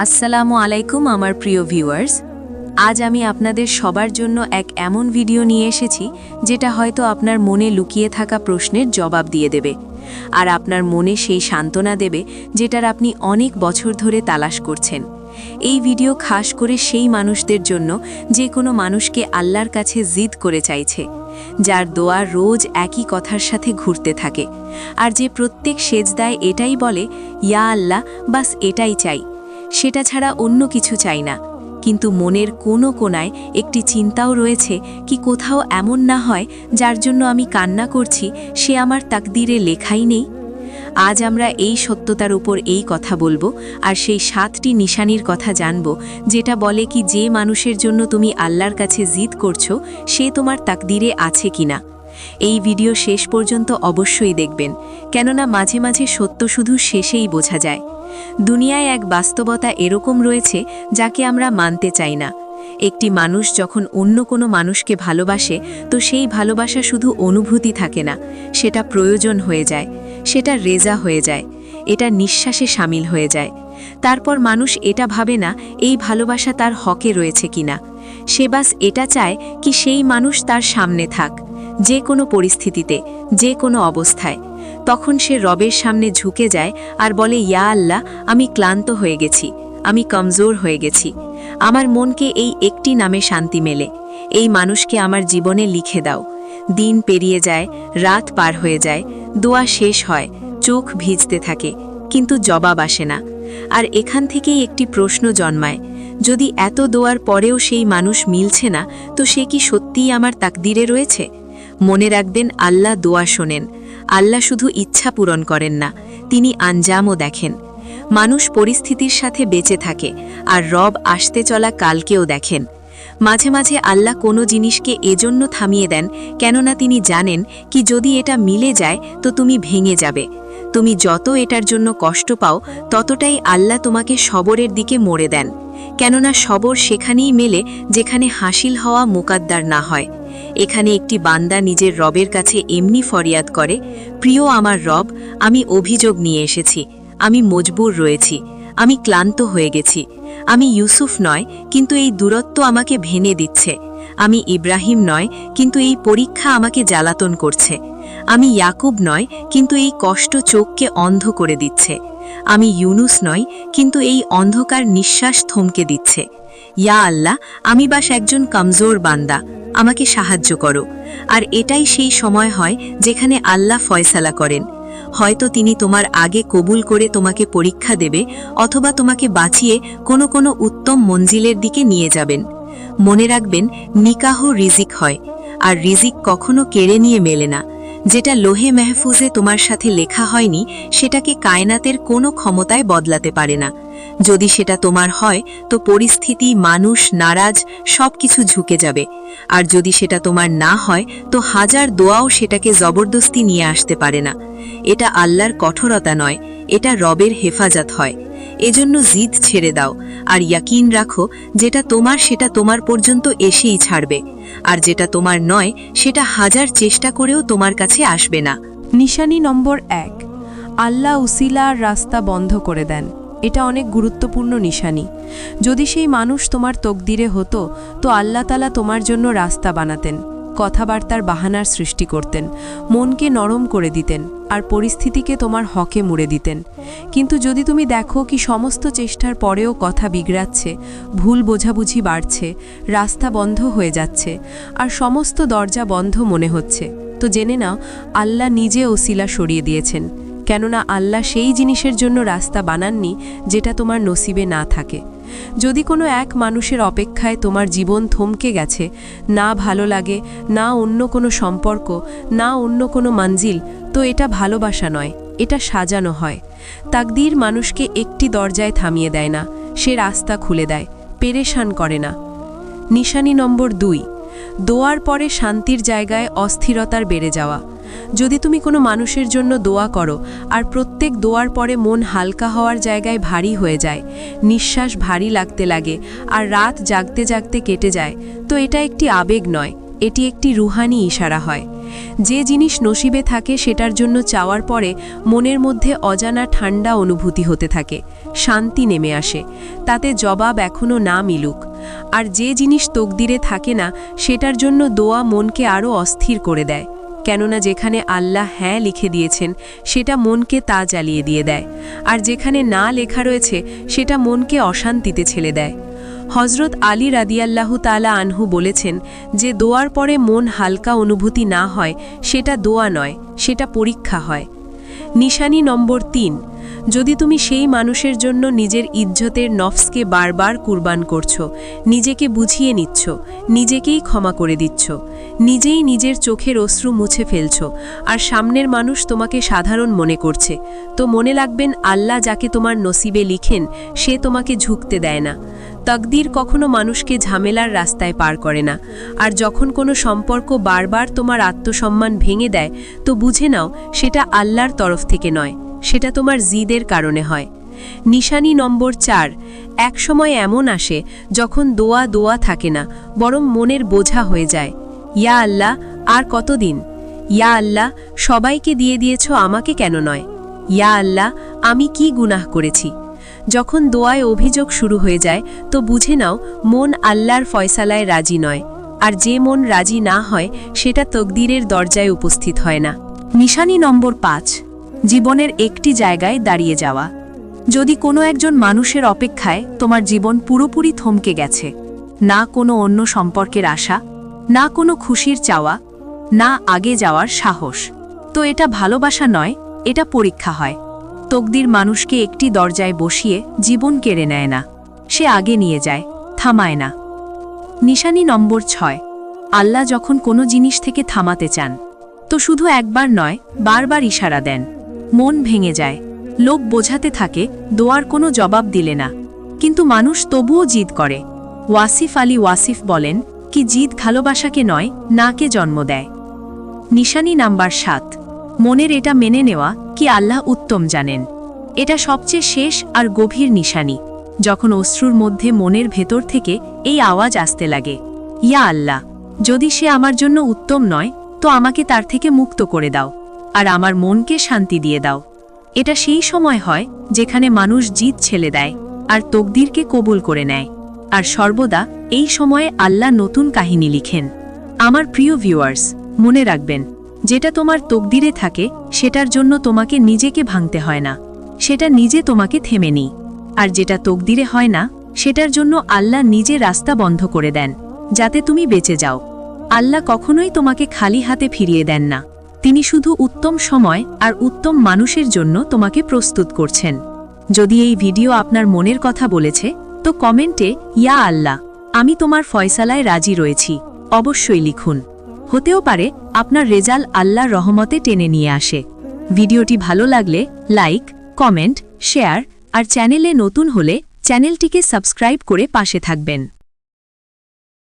আসসালামু আলাইকুম আমার প্রিয় ভিউয়ার্স। আজ আমি আপনাদের সবার জন্য এক এমন ভিডিও নিয়ে এসেছি, যেটা হয়তো আপনার মনে লুকিয়ে থাকা প্রশ্নের জবাব দিয়ে দেবে। আর আপনার মনে সেই সান্ত্বনা দেবে, যেটার আপনি অনেক বছর ধরে তালাশ করছেন। এই ভিডিও খাস করে সেই মানুষদের জন্য যে কোনো মানুষকে আল্লাহর কাছে জিদ করে চাইছে, যার দোয়া রোজ একই কথার সাথে ঘুরতে থাকে। আর যে প্রত্যেক সেজদায় এটাই বলে, ইয়া আল্লাহ, বাস এটাই চাই। সেটা ছাড়া অন্য কিছু চাই না। কিন্তু মনের কোনো কোনায় একটি চিন্তাও রয়েছে কি কোথাও এমন না হয় যার জন্য আমি কান্না করছি, সে আমার তাকদিরে লেখাই নেই। আজ আমরা এই সত্যতার উপর এই কথা বলব আর সেই সাতটি নিশানির কথা জানব, যেটা বলে কি যে মানুষের জন্য তুমি আল্লাহর কাছে জিদ করছ, সে তোমার তাকদিরে আছে কিনা। এই ভিডিও শেষ পর্যন্ত অবশ্যই দেখবেন। কেননা মাঝে মাঝে সত্য শুধু শেষেই বোঝা যায়। দুনিয়ায় এক বাস্তবতা এরকম রয়েছে যাকে আমরা মানতে চাই না। একটি মানুষ যখন অন্য কোনো মানুষকে ভালোবাসে, তো সেই ভালোবাসা শুধু অনুভূতি থাকে না, সেটা প্রয়োজন হয়ে যায়, সেটা রেজা হয়ে যায়, এটা নিঃশ্বাসে সামিল হয়ে যায়। তারপর মানুষ এটা ভাবে না, এই ভালোবাসা তার হকে রয়েছে কিনা। সে বাস এটা চায় কি সেই মানুষ তার সামনে থাক, যে কোনো পরিস্থিতিতে, যে কোনো অবস্থায়। তখন সে রবের সামনে ঝুঁকে যায় আর বলে, ইয়া আল্লাহ, আমি ক্লান্ত হয়ে গেছি, আমি কমজোর হয়ে গেছি। আমার মনকে এই একটি নামে শান্তি মেলে। এই মানুষকে আমার জীবনে লিখে দাও। দিন পেরিয়ে যায়, রাত পার হয়ে যায়, দোয়া শেষ হয়, চোখ ভিজতে থাকে, কিন্তু জবাব আসে না। আর এখান থেকেই একটি প্রশ্ন জন্মায়, যদি এত দোয়ার পরেও সেই মানুষ মিলছে না, তো সে কি সত্যিই আমার তাকদিরে রয়েছে? মনে রাখবেন, আল্লাহ দোয়া শোনেন। আল্লাহ শুধু ইচ্ছা পূরণ করেন না, তিনি আঞ্জামও দেখেন। মানুষ পরিস্থিতির সাথে বেঁচে থাকে, আর রব আসতে চলা কালকেও দেখেন। মাঝে মাঝে আল্লাহ কোনো জিনিসকে এজন্য থামিয়ে দেন, কেননা তিনি জানেন, কি যদি এটা মিলে যায়, তো তুমি ভেঙে যাবে। তুমি যত এটার জন্য কষ্ট পাও, ততটাই আল্লাহ তোমাকে সবরের দিকে মোড়ে দেন। কেননা সবর সেখানেই মেলে যেখানে হাসিল হওয়া মোকাদ্দার না হয়। এখানে একটি বান্দা নিজের রবের কাছে এমনি ফরিয়াদ করে, প্রিয় আমার রব, আমি অভিযোগ নিয়ে এসেছি, আমি মজবুর রয়েছি, আমি ক্লান্ত হয়ে গেছি, আমি ইউসুফ নয়, কিন্তু এই দূরত্ব আমাকে ভেনে দিচ্ছে, আমি ইব্রাহিম নয়, কিন্তু এই পরীক্ষা আমাকে জ্বালাতন করছে। আমি ইয়াকুব নয়, কিন্তু এই কষ্ট চোখকে অন্ধ করে দিচ্ছে। আমি ইউনুস নয়, কিন্তু এই অন্ধকার নিঃশ্বাস থমকে দিচ্ছে। ইয়া আল্লাহ, আমি বাস একজন কমজোর বান্দা, আমাকে সাহায্য করো। আর এটাই সেই সময় হয় যেখানে আল্লাহ ফয়সালা করেন। হয়তো তিনি তোমার আগে কবুল করে তোমাকে পরীক্ষা দেবে, অথবা তোমাকে বাঁচিয়ে কোনো কোনো উত্তম মঞ্জিলের দিকে নিয়ে যাবেন। মনে রাখবেন, নিকাহ রিজিক হয়, আর রিজিক কখনো কেড়ে নিয়ে মেলে না। যেটা লোহে মেহফুজে তোমার সাথে লেখা হয়নি, সেটাকে কায়নাতের কোনো ক্ষমতায় বদলাতে পারে না। যদি সেটা তোমার হয়, তো পরিস্থিতি, মানুষ, নারাজ সব কিছু ঝুঁকে যাবে। আর যদি সেটা তোমার না হয়, তো হাজার দোয়াও সেটাকে জবরদস্তি নিয়ে আসতে পারে না। এটা আল্লাহর কঠোরতা নয়, এটা রবের হেফাজত হয়। এজন্য জিদ ছেড়ে দাও, আর ইয়াকিন রাখো, যেটা তোমার সেটা তোমার পর্যন্ত এসেই ছাড়বে, আর যেটা তোমার নয়, সেটা হাজার চেষ্টা করেও তোমার কাছে আসবে না। নিশানি নম্বর এক। আল্লাহ উসিলার রাস্তা বন্ধ করে দেন। এটা অনেক গুরুত্বপূর্ণ নিশানি। যদি সেই মানুষ তোমার তকদিরে হতো, তো আল্লাহ তালা তোমার জন্য রাস্তা বানাতেন। কথাবার্তার বাহানার সৃষ্টি করতেন, মনকে নরম করে দিতেন আর পরিস্থিতিকে তোমার হকে মুড়ে দিতেন। কিন্তু যদি তুমি দেখো কি সমস্ত চেষ্টার পরেও কথা বিগড়াচ্ছে, ভুল বোঝাবুঝি বাড়ছে, রাস্তা বন্ধ হয়ে যাচ্ছে আর সমস্ত দরজা বন্ধ মনে হচ্ছে, তো জেনে নাও আল্লাহ নিজে ওসিলা সরিয়ে দিয়েছেন, কেননা আল্লাহ সেই জিনিসের জন্য রাস্তা বানাননি যেটা তোমার নসিবে না থাকে। যদি কোনো এক মানুষের অপেক্ষায় তোমার জীবন থমকে গেছে, না ভালো লাগে, না অন্য কোনো সম্পর্ক, না অন্য কোনো মঞ্জিল, তো এটা ভালোবাসা নয়, এটা সাজানো হয়। তাকদির মানুষকে একটি দরজায় থামিয়ে দেয় না, সে রাস্তা খুলে দেয়, পেরেশান করে না। নিশানি নম্বর দুই, দোয়ার পরে শান্তির জায়গায় অস্থিরতার বেড়ে যাওয়া। যদি তুমি কোনো মানুষের জন্য দোয়া করো, আর প্রত্যেক দোয়ার পরে মন হালকা হওয়ার জায়গায় ভারী হয়ে যায়, নিঃশ্বাস ভারী লাগতে লাগে, আর রাত জাগতে জাগতে কেটে যায়, তো এটা একটি আবেগ নয়, এটি একটি রুহানি ইশারা হয়। যে জিনিস নসিবে থাকে সেটার জন্য চাওয়ার পরে মনের মধ্যে অজানা ঠান্ডা অনুভূতি হতে থাকে, শান্তি নেমে আসে, তাতে জবাব এখনও না মিলুক। আর যে জিনিস তকদিরে থাকে না, সেটার জন্য দোয়া মনকে আরও অস্থির করে দেয়। কেননা যেখানে আল্লাহ হ্যাঁ লিখে দিয়েছেন, সেটা মনকে তা জ্বালিয়ে দিয়ে দেয়। আর যেখানে না লেখা রয়েছে, সেটা মনকে অশান্তিতে ছেলে দেয়। হজরত আলী রাদিয়াল্লাহু তালা আনহু বলেছেন যে, দোয়ার পরে মন হালকা অনুভূতি না হয়, সেটা দোয়া নয়, সেটা পরীক্ষা হয়। নিশানি নম্বর তিন যদি তুমি সেই মানুষের জন্য নিজের ইজ্জতের নফসকে বারবার কুরবান করছ, নিজেকে বুঝিয়ে নিচ্ছ, নিজেকেই ক্ষমা করে দিচ্ছ, নিজেই নিজের চোখের অশ্রু মুছে ফেলছ, আর সামনের মানুষ তোমাকে সাধারণ মনে করছে। তো মনে লাগবেন আল্লাহ যাকে তোমার নসিবে লিখেন, সে তোমাকে ঝুঁকতে দেয় না। তকদির কখনো মানুষকে ঝামেলার রাস্তায় পার করে না। আর যখন কোনো সম্পর্ক বারবার তোমার আত্মসম্মান ভেঙে দেয়, তো বুঝে নাও, সেটা আল্লাহর তরফ থেকে নয়। সেটা তোমার জিদের কারণে হয়। নিশানি নম্বর চার, এক সময় এমন আসে যখন দোয়া দোয়া থাকে না, বরং মনের বোঝা হয়ে যায়। ইয়া আল্লাহ, আর কতদিন? ইয়া আল্লাহ, সবাইকে দিয়ে দিয়েছ, আমাকে কেন নয়? ইয়া আল্লাহ, আমি কি গুনাহ করেছি? যখন দোয়ায় অভিযোগ শুরু হয়ে যায়, তো বুঝে নাও, মন আল্লাহর ফয়সালায় রাজি নয়। আর যে মন রাজি না হয়, সেটা তকদিরের দরজায় উপস্থিত হয় না। নিশানি নম্বর পাঁচ জীবনের একটি জায়গায় দাঁড়িয়ে যাওয়া। যদি কোনো একজন মানুষের অপেক্ষায় তোমার জীবন পুরোপুরি থমকে গেছে, না কোনো অন্য সম্পর্কের আশা, না কোনো খুশির চাওয়া, না আগে যাওয়ার সাহস। তো এটা ভালোবাসা নয়, এটা পরীক্ষা হয়। তকদির মানুষকে একটি দরজায় বসিয়ে জীবন কেড়ে নেয় না। সে আগে নিয়ে যায়, থামায় না। নিশানি নম্বর ছয়। আল্লাহ যখন কোনো জিনিস থেকে থামাতে চান, তো শুধু একবার নয়, বারবার ইশারা দেন। মন ভেঙে যায়। লোক বোঝাতে থাকে, দোয়ার কোনো জবাব দিলে না। কিন্তু মানুষ তবুও জিদ করে। ওয়াসিফ আলী ওয়াসিফ বলেন, কি জিদ ভালোবাসাকে নয়, নাকে জন্ম দেয়। নিশানি নাম্বার সাত। মনের এটা মেনে নেওয়া কি আল্লাহ উত্তম জানেন। এটা সবচেয়ে শেষ আর গভীর নিশানি, যখন অশ্রুর মধ্যে মনের ভেতর থেকে এই আওয়াজ আসতে লাগে। ইয়া আল্লাহ, যদি সে আমার জন্য উত্তম নয়, তো আমাকে তার থেকে মুক্ত করে দাও। আর আমার মনকে শান্তি দিয়ে দাও। এটা সেই সময় হয় যেখানে মানুষ জিত ছেলে দেয় আর তকদিরকে কবুল করে নেয়। আর সর্বদা এই সময়ে আল্লাহ নতুন কাহিনী লিখেন। আমার প্রিয় ভিউয়ার্স মনে রাখবেন, যেটা তোমার তকদিরে থাকে, সেটার জন্য তোমাকে নিজেকে ভাঙতে হয় না। সেটা নিজে তোমাকে থেমে নিই। আর যেটা তকদিরে হয় না, সেটার জন্য আল্লাহ নিজে রাস্তা বন্ধ করে দেন, যাতে তুমি বেঁচে যাও। আল্লাহ কখনোই তোমাকে খালি হাতে ফিরিয়ে দেন না। তিনি শুধু উত্তম সময় আর উত্তম মানুষের জন্য তোমাকে প্রস্তুত করছেন। যদি এই ভিডিও আপনার মনের কথা বলেছে, তো কমেন্টে, ইয়া আল্লাহ, আমি তোমার ফয়সালায় রাজি রয়েছি। অবশ্যই লিখুন। হতেও পারে, আপনার রেজাল আল্লাহর রহমতে টেনে নিয়ে আসে। ভিডিওটি ভালো লাগলে লাইক, কমেন্ট, শেয়ার আর চ্যানেলে নতুন হলে চ্যানেলটিকে সাবস্ক্রাইব করে পাশে থাকবেন।